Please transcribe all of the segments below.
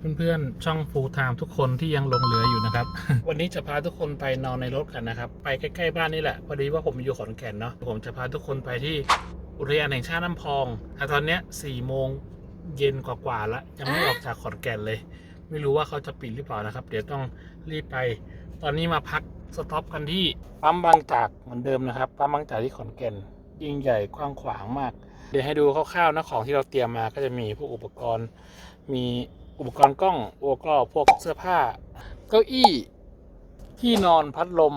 เพื่อนๆ ช่อง Full Time ทุกคนที่ยังหลงเหลืออยู่นะครับ วันนี้จะพาทุกคนไปนอนในรถกันนะครับ ไปใกล้ๆบ้านนี่แหละ พอดีว่าผมอยู่ขอนแก่นเนาะ ผมจะพาทุกคนไปที่อุทยานแห่งชาติน้ำพองแต่ตอนเนี้ย4โมงเย็นกว่าๆแล้วยังไม่ออกจากขอนแก่นเลย ไม่รู้ว่าเขาจะปิดหรือเปล่านะครับ เดี๋ยวต้องรีบไป ตอนนี้มาพักสต็อปกันที่ปั๊มบางจากเหมือนเดิมนะครับ ปั๊มบางจากที่ขอนแก่นยิ่งใหญ่กว้างขวางมาก เดี๋ยวให้ดูคร่าวๆนะของที่เราเตรียมมาก็จะมีพวกอุปกรณ์ มี อุปกรณ์กล้องอุปกรณ์พวกเสื้อผ้า เก้าอี้ ที่นอนพัดลม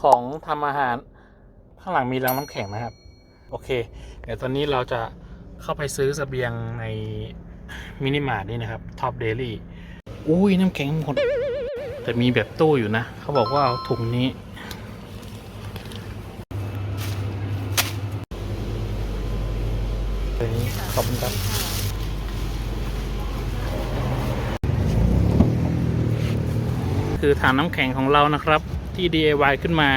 ของทำอาหาร ข้างหลังมีรังน้ำแข็งนะครับ โอเค เดี๋ยวตอนนี้เราจะเข้าไปซื้อเสบียงในมินิมาร์ทนี่นะครับท็อปเดลี่อุ้ยน้ำแข็งหมด แต่มีแบบตู้อยู่นะ เขาบอกว่าเอาถุงนี้ขอบคุณครับ คือถังน้ำแข็งของเรานะครับ ที่ DIY ขึ้นมา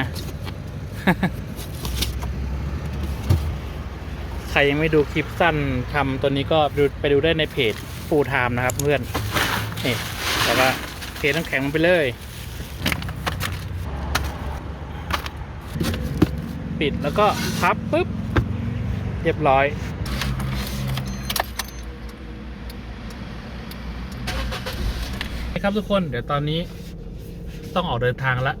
ใครยังไม่ดูคลิปสั้นทำตัวนี้ก็ไปดูได้ในเพจ Full Time นะครับเพื่อนนี่แล้วก็เทน้ำแข็งลงไปเลย ปิดแล้วก็พับปุ๊บ เรียบร้อยครับทุกคน เดี๋ยวตอนนี้ ต้องออกเดินทางละ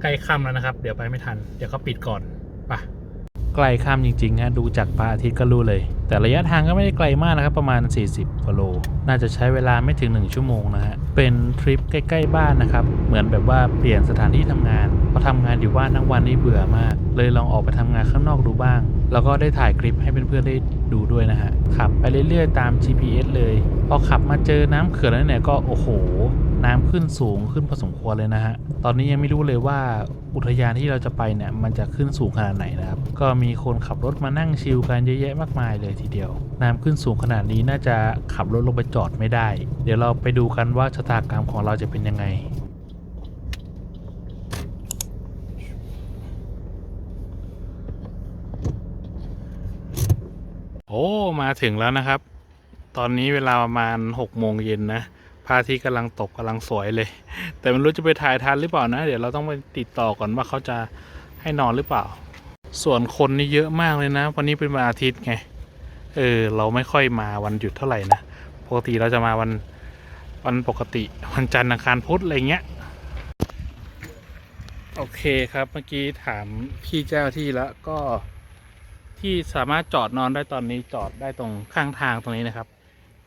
ใกล้ค่ำแล้วนะครับ เดี๋ยวไปไม่ทัน เดี๋ยวเขาปิดก่อนปะใกล้ค่ำจริงๆฮะดูจากพระอาทิตย์ก็รู้เลย แต่ระยะทางก็ไม่ได้ไกลมากนะครับ ประมาณ 40กิโล น่าจะใช้เวลาไม่ถึง 1 ชั่วโมงนะฮะเป็นทริปใกล้ๆบ้านนะครับ เหมือนแบบว่าเปลี่ยนสถานที่ทำงานเพราะทำงานอยู่บ้านทั้งวันนี่เบื่อมาก เลยลองออกไปทำงานข้างนอกดูบ้าง แล้วก็ได้ถ่ายคลิปให้เพื่อนๆได้ดูด้วยนะฮะขับไปเรื่อยๆตาม GPS เลยพอขับมาเจอน้ำเขื่อนแล้วเนี่ยก็โอ้โห น้ำขึ้นสูงขึ้นพอสมควรเลยนะฮะ ตอนนี้ยังไม่รู้เลยว่าอุทยานที่เราจะไปเนี่ยมันจะขึ้นสูงขนาดไหนนะครับ ก็มีคนขับรถมานั่งชิลกันเยอะแยะมากมายเลยทีเดียว น้ำขึ้นสูงขนาดนี้น่าจะขับรถลงไปจอดไม่ได้ เดี๋ยวเราไปดูกันว่าชะตากรรมของเราจะเป็นยังไงโอ้ มาถึงแล้วนะครับ ตอนนี้เวลาประมาณหกโมงเย็นนะ พระอาทิตย์กำลังตกกำลังสวยเลย แต่ไม่รู้จะไปถ่ายทันหรือเปล่านะ เดี๋ยวเราต้องไปติดต่อก่อนว่าเขาจะให้นอนหรือเปล่า ส่วนคนนี่เยอะมากเลยนะ วันนี้เป็นวันอาทิตย์ไง เออ เราไม่ค่อยมาวันหยุดเท่าไหร่นะ ปกติเราจะมาวันวันปกติวันจันทร์อังคารพุธอะไรเงี้ย โอเคครับเมื่อกี้ถามพี่เจ้าที่แล้วก็ที่สามารถจอดนอนได้ตอนนี้จอดได้ตรงข้างทางตรงนี้นะครับ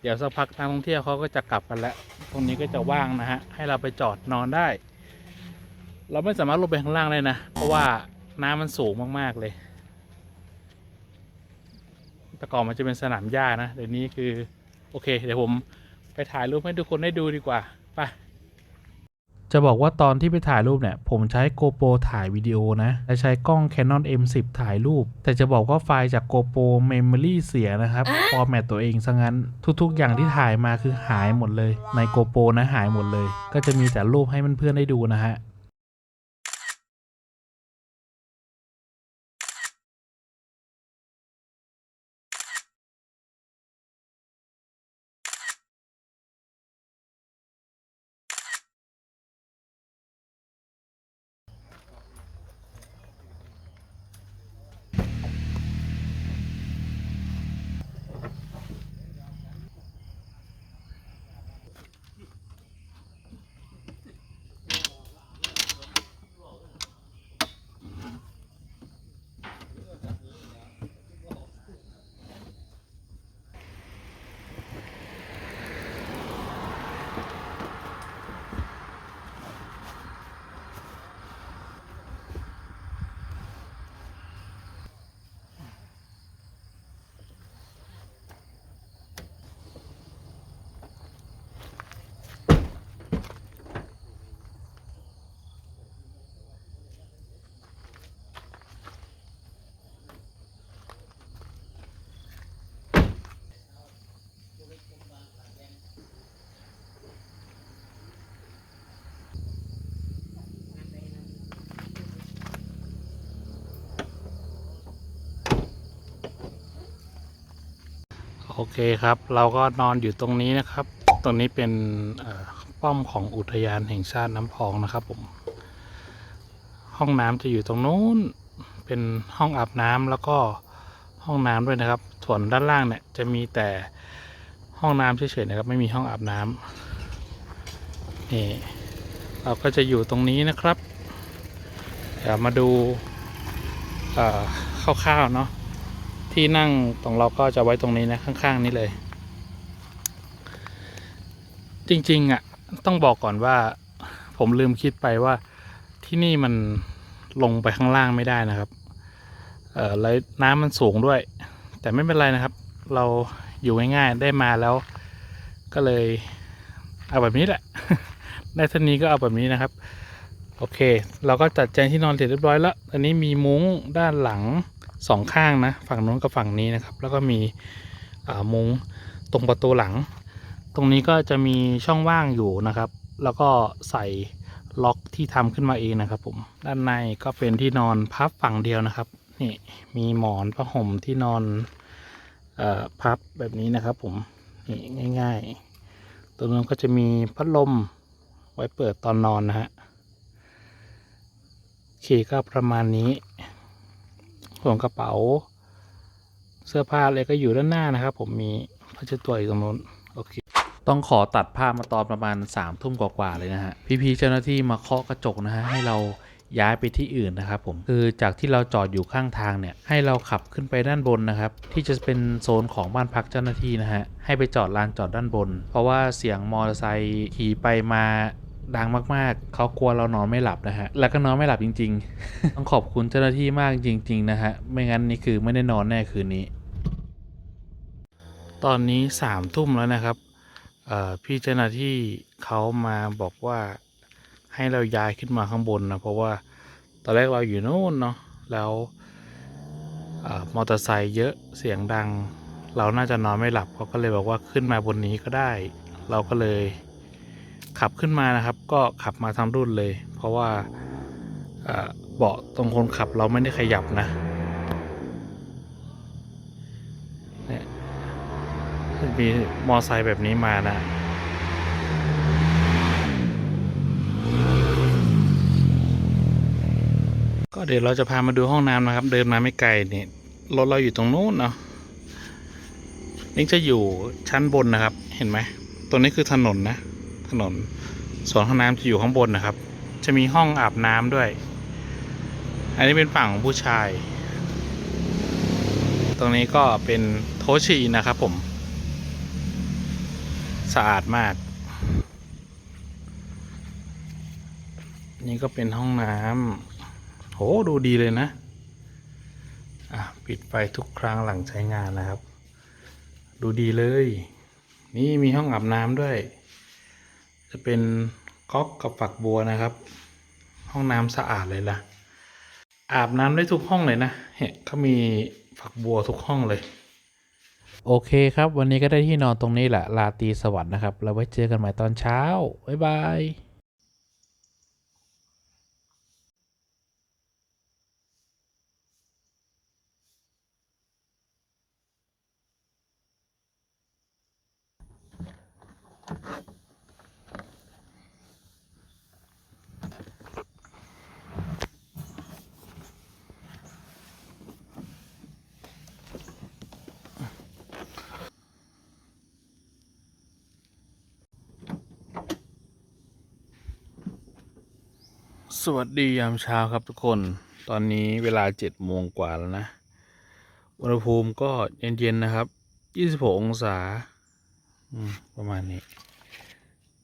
เดี๋ยวสักพักนักท่องเที่ยวเขาก็จะกลับกันแล้ว ตรงนี้ก็จะว่างนะฮะ ให้เราไปจอดนอนได้ เราไม่สามารถลงไปข้างล่างได้นะ เพราะว่าน้ำมันสูงมากๆเลย แต่ก่อนมันจะเป็นสนามหญ้านะ เดี๋ยวนี้คือ โอเค เดี๋ยวผมไปถ่ายรูปให้ทุกคนได้ดูดีกว่า ไป จะบอกว่าตอนที่ไปถ่ายรูปเนี่ย ผมใช้ GoPro ถ่ายวิดีโอนะและใช้กล้อง Canon M10 ถ่ายรูป แต่จะบอกว่าไฟล์จาก GoPro Memory เสียนะครับ ฟอร์แมตตัวเองซะงั้น ทุกๆ อย่างที่ถ่ายมาคือหายหมดเลย ใน GoPro นะหายหมดเลย ก็จะมีแต่รูปให้เพื่อนๆได้ดูนะฮะ เอเคครับ เราก็นอนอยู่ตรงนี้นะครับ ตรงนี้เป็นป้อมของอุทยานแห่งชาติน้ำพองนะครับผม ห้องน้ำจะอยู่ตรงนู้น เป็นห้องอาบน้ำแล้วก็ห้องน้ำด้วยนะครับ ส่วนด้านล่างเนี่ยจะมีแต่ห้องน้ำเฉยๆนะครับ ไม่มีห้องอาบน้ำนี่เราก็จะอยู่ตรงนี้นะครับ เดี๋ยวมาดูคร่าวๆเนาะ ที่นั่งตรงเราก็จะไว้ตรงนี้นะข้างๆนี้เลย จริงๆอะต้องบอกก่อนว่า ผมลืมคิดไปว่าที่นี่มันลงไปข้างล่างไม่ได้นะครับ เอ่อแล้วน้ำมันสูงด้วย แต่ไม่เป็นไรนะครับ เราอยู่ง่ายๆได้มาแล้ว ก็เลยเอาแบบนี้แหละ ได้ท่านี้ก็เอาแบบนี้นะครับ โอเค เราก็จัดแจงที่นอนเสร็จเรียบร้อยแล้ว อันนี้มีมุ้งด้านหลัง สองข้างนะฝั่งนู้นกับฝั่งนี้นะครับ แล้วก็มีมุ้งตรงประตูหลัง ตรงนี้ก็จะมีช่องว่างอยู่นะครับ แล้วก็ใส่ล็อกที่ทำขึ้นมาเองนะครับ ผมด้านในก็เป็นที่นอนพับฝั่งเดียวนะครับนี่มีหมอนผ้าห่มที่นอนออพับแบบนี้นะครับ ผมนี่ง่าย ๆตรงนั้นก็จะมีพัดลมไว้เปิดตอนนอนนะฮะโอเคก็ประมาณนี้ ส่วนกระเป๋า เสื้อผ้าอะไรก็อยู่ด้านหน้านะครับ ผมมีผ้าเช็ดตัวอยู่ตรงนู้นโอเคต้องขอตัดภาพมาตอนประมาณ3ามทุ่มกว่าๆเลยนะฮะ พี่ๆเจ้าหน้าที่มาเคาะกระจกนะฮะให้เราย้ายไปที่อื่นนะครับผมคือจากที่เราจอดอยู่ข้างทางเนี่ยให้เราขับขึ้นไปด้านบนนะครับ ที่จะเป็นโซนของบ้านพักเจ้าหน้าที่นะฮะให้ไปจอดลานจอดด้านบน เพราะว่าเสียงมอเตอร์ไซค์ขี่ไปมา ดังมากๆ เขากลัวเรานอนไม่หลับนะฮะ แล้วก็นอนไม่หลับจริง ๆ ต้องขอบคุณเจ้าหน้าที่มากจริง ๆ นะฮะ ไม่งั้นนี่คือไม่ได้นอนแน่คืนนี้ ตอนนี้สามทุ่มแล้วนะครับพี่เจ้าหน้าที่เขามาบอกว่าให้เราย้ายขึ้นมาข้างบนนะเพราะว่าตอนแรกเราอยู่โน่นเนาะแล้วอมอเตอร์ไซค์เยอะเสียงดัง เราน่าจะนอนไม่หลับเขาก็เลยบอกว่าขึ้นมาบนนี้ก็ได้ เราก็เลย ขับขึ้นมานะครับ ก็ขับมาทั้งรุ่นเลย เพราะว่าเบาะตรงคนขับเราไม่ได้ขยับนะเนี่ยมีมอไซค์แบบนี้มานะก็เดี๋ยวเราจะพามาดูห้องน้ำนะครับ เดินมาไม่ไกลเนี่ยรถเราอยู่ตรงนู้นเนาะนี่จะอยู่ชั้นบนนะครับ เห็นไหมตรงนี้คือถนนนะ ถนน ส่วนห้องน้ำจะอยู่ข้างบนนะครับ จะมีห้องอาบน้ำด้วย อันนี้เป็นฝั่งของผู้ชาย ตรงนี้ก็เป็นโทชีนะครับผม สะอาดมาก นี่ก็เป็นห้องน้ำโหดูดีเลยนะะปิดไฟทุกครั้งหลังใช้งานนะครับ ดูดีเลย นี่มีห้องอาบน้ำด้วย จะเป็นก๊อกกับฝักบัวนะครับ ห้องน้ำสะอาดเลยล่ะ อาบน้ำได้ทุกห้องเลยนะเฮ้ยเขามีฝักบัวทุกห้องเลย โอเคครับ วันนี้ก็ได้ที่นอนตรงนี้แหละลาตีสวัสดนะครับเราไว้เจอกันใหม่ตอนเช้าบ๊ายบาย สวัสดียามเช้าครับทุกคน ตอนนี้เวลาเจ็ดโมงกว่าแล้วนะ อุณหภูมิก็เย็นๆนะครับยี่สิบหกองศาประมาณนี้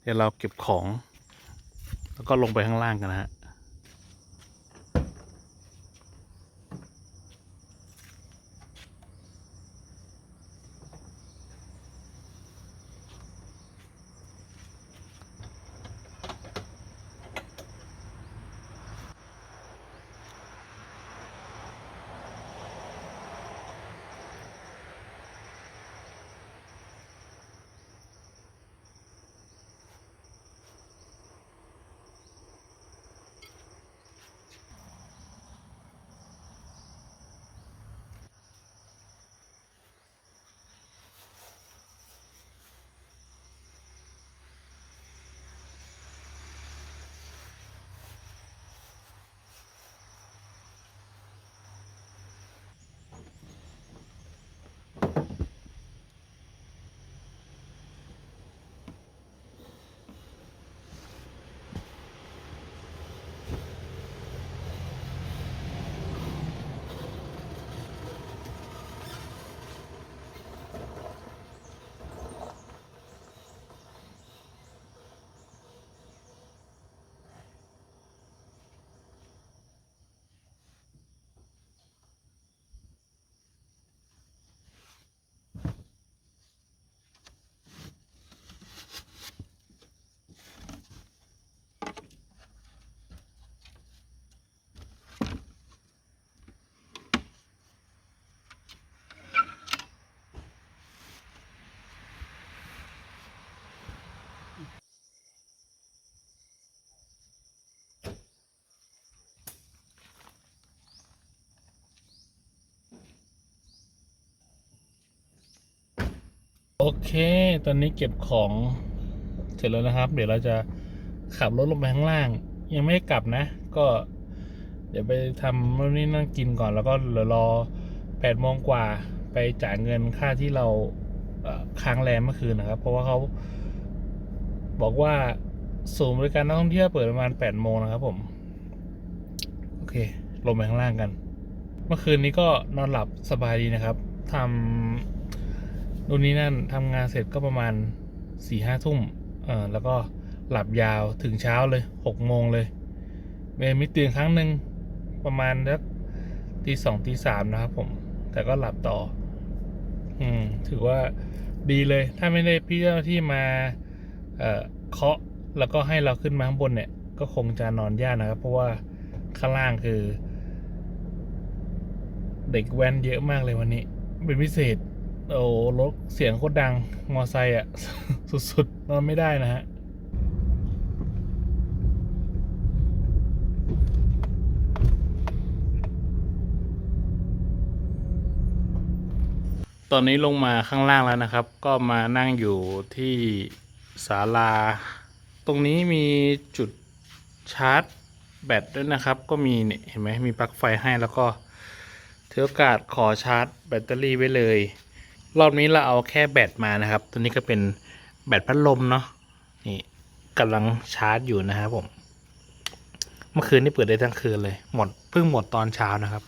เดี๋ยวเราเก็บของ แล้วก็ลงไปข้างล่างกันนะฮะ เค ตอนนี้เก็บของเสร็จแล้วนะครับ เดี๋ยวเราจะขับรถลงไปข้างล่าง ยังไม่กลับนะ ก็ เดี๋ยวไปทำนู่นนี่นั่นกินก่อน แล้วก็รอแปดโมงกว่าไปจ่ายเงินค่าที่เราค้างแรมเมื่อคืนนะครับ เพราะว่าเขาบอกว่าศูนย์บริการนักท่องเที่ยวเปิดประมาณแปดโมงนะครับผม โอเค ลงไปข้างล่างกัน เมื่อคืนนี้ก็นอนหลับสบายดีนะครับทำ นู่นนี่นั่นทำงานเสร็จก็ประมาณสี่ห้าทุ่มเออแล้วก็หลับยาวถึงเช้าเลยหกโมงเลยเมย์มีตื่นครั้งหนึ่งประมาณสักตีสองตีสามนะครับผม แต่ก็หลับต่อ อืม ถือว่าดีเลย ถ้าไม่ได้พี่เจ้าหน้าที่มา เอ่อเคาะแล้วก็ให้เราขึ้นมาข้างบนเนี่ย ก็คงจะนอนยากนะครับ เพราะว่าข้างล่างคือ เด็กแว้นเยอะมากเลยวันนี้ เป็นพิเศษ โอ้รถเสียงโคตรดัง มอไซค์อะ สุดๆนอนไม่ได้นะฮะตอนนี้ลงมาข้างล่างแล้วนะครับ ก็มานั่งอยู่ที่ศาลา ตรงนี้มีจุดชาร์จแบตด้วยนะครับ ก็มีเนี่ยเห็นไหมมีปลั๊กไฟให้แล้วก็ถือกาสขอชาร์จแบตเตอรี่ไว้เลย รอบนี้เราเอาแค่แบตมานะครับ ตัวนี้ก็เป็นแบตพัดลมเนาะนี่กำลังชาร์จอยู่นะครับผม เมื่อคืนนี่เปิดได้ทั้งคืนเลย หมดเพิ่งหมดตอนเช้านะครับ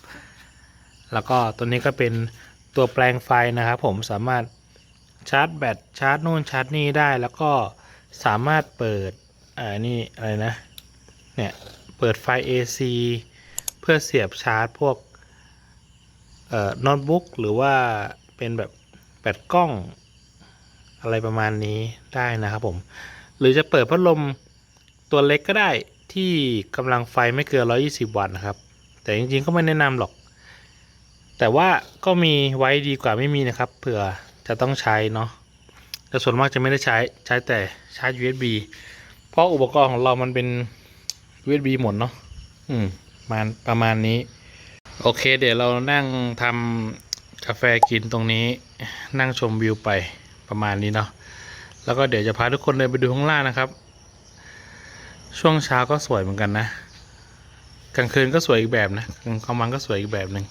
แล้วก็ตัวนี้ก็เป็นตัวแปลงไฟนะครับ ผมสามารถชาร์จแบตชาร์จนู่นชาร์จนี่ได้แล้วก็สามารถเปิดอ่านี่อะไรนะเนี่ยเปิดไฟ AC เพื่อเสียบชาร์จพวกเอ่อโน้ตบุ๊กหรือว่าเป็นแบบ แบตกล้อง อะไรประมาณนี้ได้นะครับผม หรือจะเปิดพัดลมตัวเล็กก็ได้ที่กำลังไฟไม่เกิน 120 วัตต์นะครับ แต่จริงๆก็ไม่แนะนำหรอก แต่ว่าก็มีไว้ดีกว่าไม่มีนะครับ เผื่อจะต้องใช้เนาะแต่ส่วนมากจะไม่ได้ใช้ใช้แต่ชาร์จ USB เพราะอุปกรณ์ของเรามันเป็น USB หมดเนาะอืมประมาณประมาณนี้ โอเค เดี๋ยวเรานั่งทำ กาแฟกินตรงนี้นั่งชมวิวไปประมาณนี้เนาะแล้วก็เดี๋ยวจะพาทุกคนเดินไปดูข้างล่างนะครับ ช่วงเช้าก็สวยเหมือนกันนะ กลางคืนก็สวยอีกแบบนะกลางกลางวันก็สวยอีกแบบหนึ่ง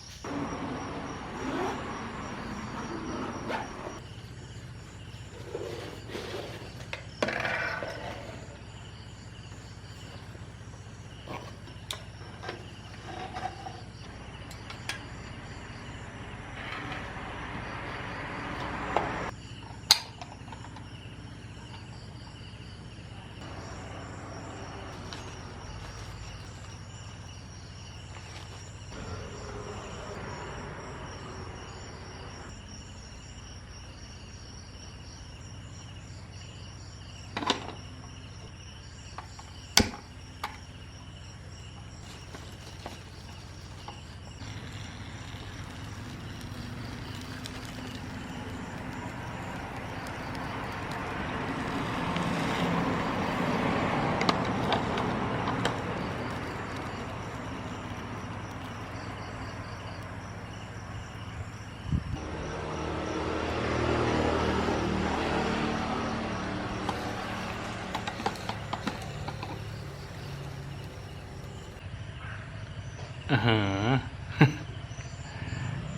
แ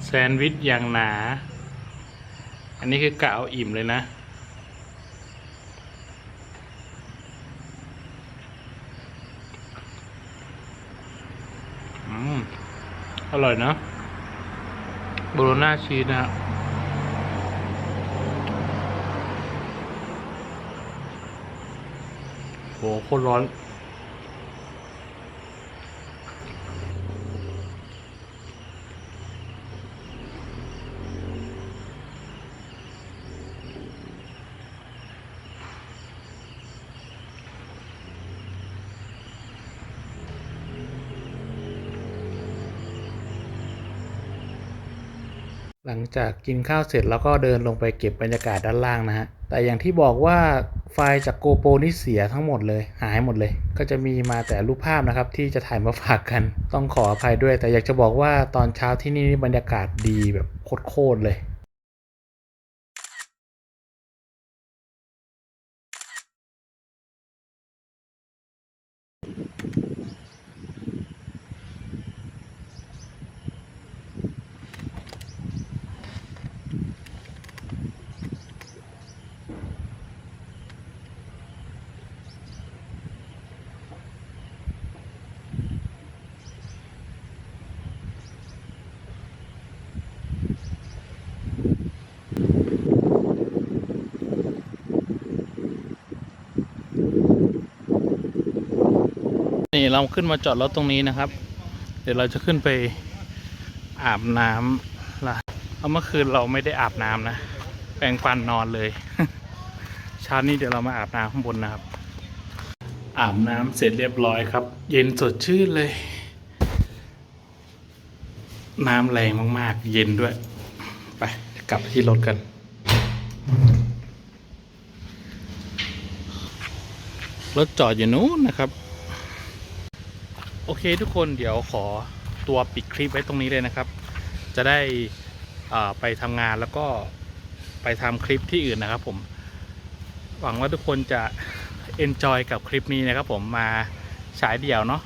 ซนด์วิชอย่างหนา อันนี้คือกะเอาอิ่มเลยนะ อืม อร่อยนะโบโลน่าชีสนะฮะโหโคตรร้อน หลังจากกินข้าวเสร็จแล้วก็เดินลงไปเก็บบรรยากาศด้านล่างนะฮะ แต่อย่างที่บอกว่าไฟล์จากโกโปรนี่เสียทั้งหมดเลย หายหมดเลย ก็จะมีมาแต่รูปภาพนะครับที่จะถ่ายมาฝากกัน ต้องขออภัยด้วย แต่อยากจะบอกว่าตอนเช้าที่นี่บรรยากาศดีแบบโคตรเลย นี่เราขึ้นมาจอดรถตรงนี้นะครับ เดี๋ยวเราจะขึ้นไปอาบน้ำละเอาเมื่อคืนเราไม่ได้อาบน้ำนะ แปรงฟันนอนเลย เช้านี้เดี๋ยวเรามาอาบน้ำข้างบนนะครับ อาบน้ำเสร็จเรียบร้อยครับ เย็นสดชื่นเลย น้ำแรงมากๆ เย็นด้วย ไปกลับไปที่รถกันรถจอดอยู่นู้นนะครับ โอเคทุกคนเดี๋ยวขอตัวปิดคลิปไว้ตรงนี้เลยนะครับ จะได้อ่าไปทำงานแล้วก็ไปทำคลิปที่อื่นนะครับผม หวังว่าทุกคนจะ enjoy กับคลิปนี้นะครับผมมาฉายเดี่ยวเนาะ